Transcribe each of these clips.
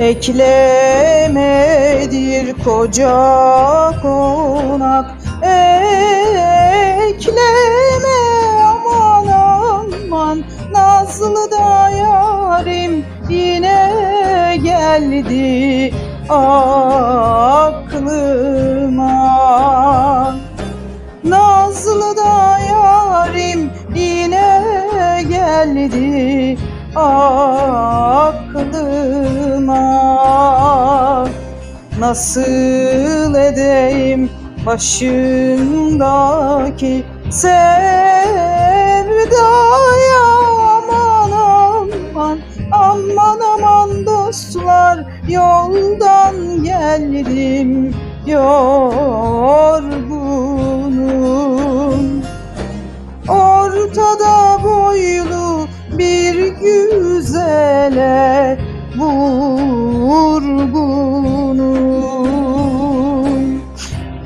Eklemedir koca konak. Ekleme aman aman. Nazlı da yarim yine geldi. Aklıma Nasıl edeyim başındaki sevdaya? Aman aman Aman aman dostlar yoldan geldim yorgunum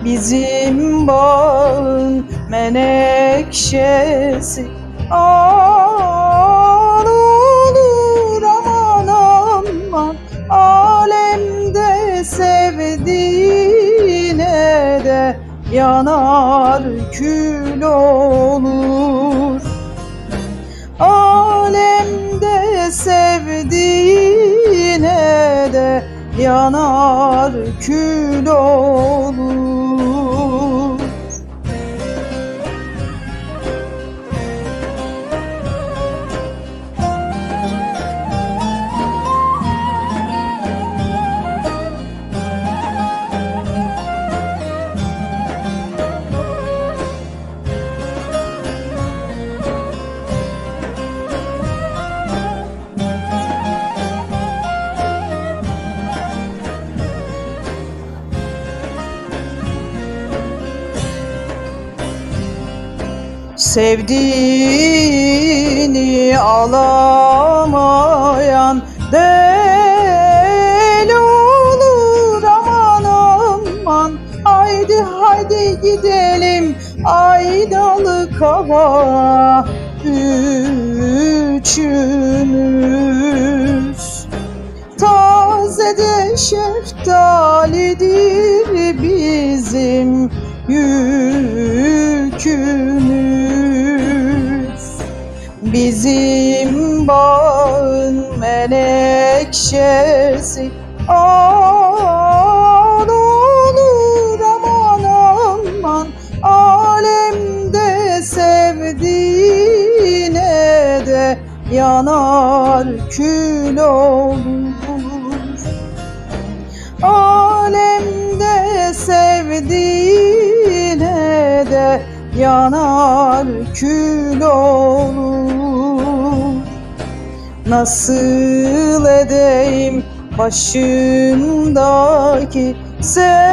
Bizim bağın menekşesi. Al olur aman aman Alemde sevdiğine de yanar kül olur. Alemde sevdiğine de yanar kül olur Sevdiğini alamayan deli olur aman aman. Haydi haydi gidelim aydalı kava üçümüz Tazede şeftalidir bizim yükümüz Bizim bağın menekşesi. Al olur aman aman. Alemde sevdiğine de yanar kül olur. Alemde sevdiğine de yanar kül olur Nasıl edeyim başındaki sevdaya?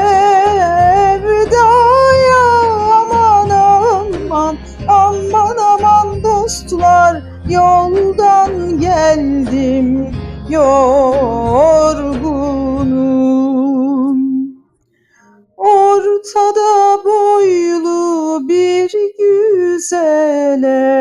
Aman aman Aman aman dostlar yoldan geldim yorgunum. Ortada boylu bir güzel